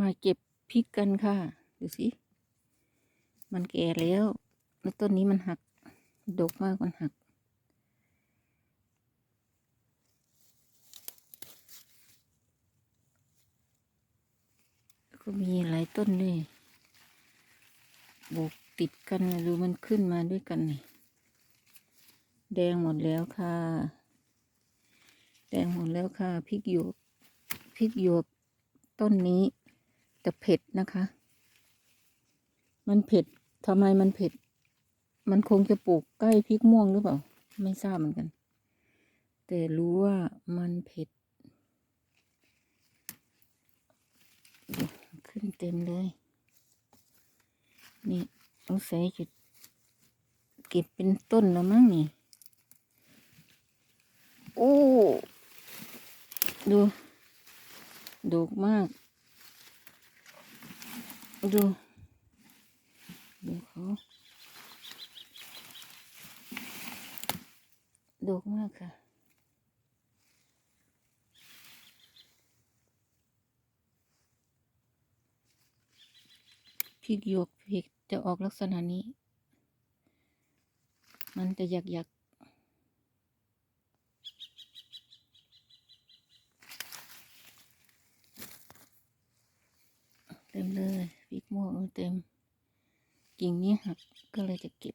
มาเก็บพริกกันค่ะ ดูสิ มันแก่แล้ว แล้วต้นนี้มันหัก ดกมากมันหัก ก็มีหลายต้นเลยบกติดกันดูมันขึ้นมาด้วยกันนี่แดงหมดแล้วค่ะ แดงหมดแล้วค่ะพริกหยวกพริกหยวกต้นนี้ แต่เผ็ดนะคะ มันเผ็ดทำไมมันเผ็ด มันคงจะปลูกใกล้พริกม่วงหรือเปล่า ไม่ทราบเหมือนกัน แต่รู้ว่ามันเผ็ด ขึ้นเต็มเลย นี่ต้องใส่จุดเก็บเป็นต้นแล้วมั้งนี่ โอ้ ดูดกมาก ดูดูเขาดกมากค่ะ พริกหยวกพริกจะออกลักษณะนี้ มันจะหยักหยักเต็มเลย ปีกม่วงเต็ม กิ่งนี้หักก็เลยจะเก็บ